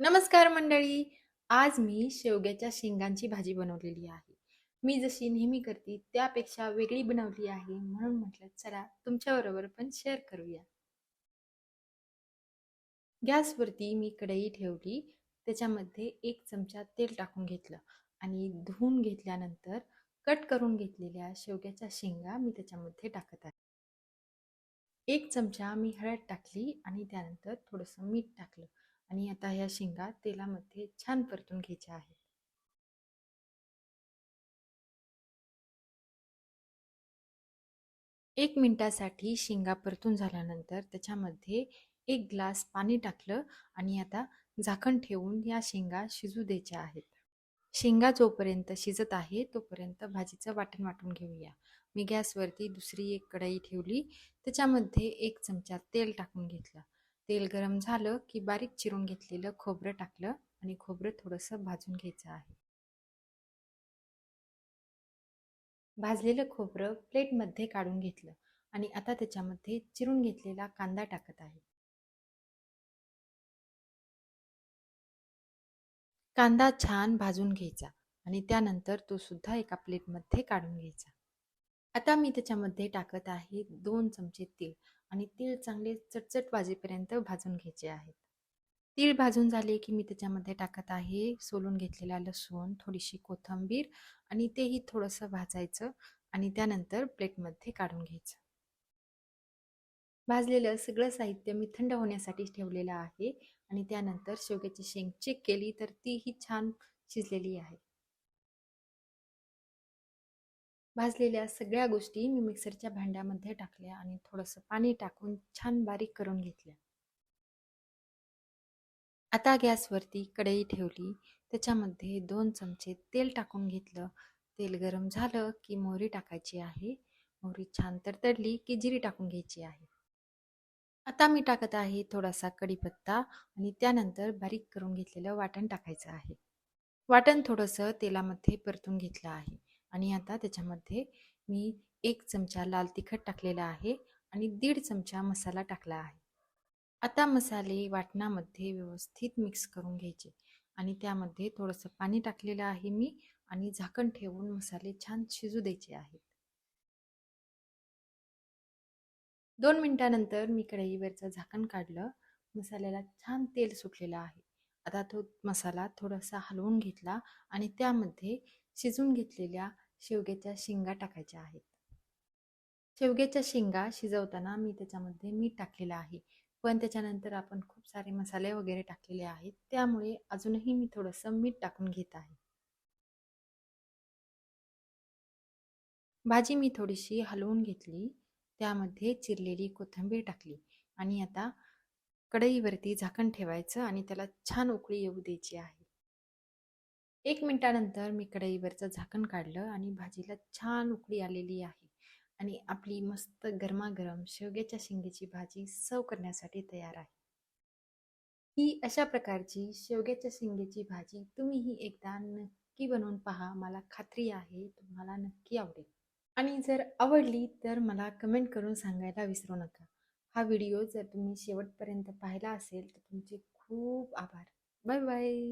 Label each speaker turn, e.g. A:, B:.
A: नमस्कार मंडळी. आज मी शेवग्याच्या शेंगांची भाजी बनवलेली आहे. मी जशी नेहमी करते त्यापेक्षा वेगळी बनवली आहे म्हणून म्हटलं चला तुमच्याबरोबर पण शेअर करूया. गॅसवरती मी कढई ठेवली. त्याच्यामध्ये एक चमचा तेल टाकून घेतलं आणि धुवून घेतल्यानंतर कट करून घेतलेल्या शेवग्याच्या शेंगा मी त्याच्यामध्ये टाकत आहे. एक चमचा मी हळद टाकली आणि त्यानंतर थोडंसं मीठ टाकलं. आणि आता ह्या शेंगा तेलामध्ये छान परतून घ्यायच्या आहेत. एक मिनिटासाठी शेंगा परतून झाल्यानंतर त्याच्यामध्ये एक ग्लास पाणी टाकलं आणि आता झाकण ठेवून या शेंगा शिजू द्यायच्या आहेत. शेंगा जोपर्यंत शिजत आहे तोपर्यंत भाजीचं वाटण वाटून घेऊया. मी गॅसवरती दुसरी एक कढई ठेवली. त्याच्यामध्ये एक चमचा तेल टाकून घेतलं. तेल गरम झालं की बारीक चिरून घेतलेलं खोबरं टाकलं आणि खोबरं थोडंसं भाजून घ्यायचं आहे. भाजलेलं खोबरं प्लेटमध्ये काढून घेतलं आणि आता त्याच्यामध्ये चिरून घेतलेला कांदा टाकत आहे. कांदा छान भाजून घ्यायचा आणि त्यानंतर तो सुद्धा एका प्लेटमध्ये काढून घ्यायचा. आता मी त्याच्यामध्ये टाकत आहे दोन चमचे तेल. आणि तीळ चांगले चटचट वाजेपर्यंत भाजून घ्यायचे आहेत. तीळ भाजून झाले की मी त्याच्यामध्ये टाकत आहे सोलून घेतलेला लसूण थोडीशी कोथिंबीर आणि तेही थोडंसं भाजायचं आणि त्यानंतर प्लेटमध्ये काढून घ्यायचं. भाजलेलं सगळं साहित्य मी थंड होण्यासाठी ठेवलेलं आहे आणि त्यानंतर शेवग्याची शेंग चेक केली तर तीही छान शिजलेली आहे. भाजलेल्या सगळ्या गोष्टी मी मिक्सरच्या भांड्यामध्ये टाकल्या आणि थोडंसं पाणी टाकून छान बारीक करून घेतल्या. आता गॅसवरती कढई ठेवली. त्याच्यामध्ये दोन चमचे तेल टाकून घेतलं. तेल गरम झालं की मोहरी टाकायची आहे. मोहरी छान तडतडली की जिरी टाकून घ्यायची आहे. आता मी टाकत आहे थोडासा कढीपत्ता आणि त्यानंतर बारीक करून घेतलेलं वाटण टाकायचं आहे. वाटण थोडंसं तेलामध्ये परतून घेतलं आहे. आणि आता त्याच्यामध्ये मी एक चमचा लाल तिखट टाकलेला आहे आणि दीड चमचा मसाला टाकला आहे. आता मसाले वाटणामध्ये व्यवस्थित मिक्स करून घ्यायचे आणि त्यामध्ये थोडंसं पाणी टाकलेलं आहे मी आणि झाकण ठेवून मसाले छान शिजू द्यायचे आहेत. दोन मिनिटानंतर मी कढईवरचं झाकण काढलं. मसाल्याला छान तेल सुटलेलं आहे. आता तो मसाला थोडासा हलवून घेतला आणि त्यामध्ये शिजून घेतलेल्या शेवग्याच्या शेंगा टाकायच्या आहेत. शेवग्याच्या शेंगा शिजवताना मी त्याच्यामध्ये मीठ टाकलेलं आहे. पण त्याच्यानंतर आपण खूप सारे मसाले वगैरे टाकलेले आहेत. त्यामुळे अजूनही मी थोडंसं मीठ टाकून घेत आहे. भाजी मी थोडीशी हलवून घेतली. त्यामध्ये चिरलेली कोथिंबीर टाकली. आणि आता कढईवरती झाकण ठेवायचं आणि त्याला छान उकळी येऊ द्यायची आहे. एक मिनटानंतर मी कढईवरचं झाकण काढलं आणि भाजीला छान उकळी आलेली आहे. आणि आपली मस्त गरमागरम शेवग्याच्या शेंगेची भाजी सर्व करण्यासाठी तयार आहे. ही अशा प्रकारची शेवग्याच्या शेंगेची भाजी तुम्हीही एकदा नक्की बनवून पहा. मला खात्री आहे तुम्हाला नक्की आवडेल. आणि जर आवडली तर मला कमेंट करून सांगायला विसरू नका. हा व्हिडिओ जर तुम्ही शेवटपर्यंत पाहिला असेल तर तुमचे खूप आभार. Bye bye.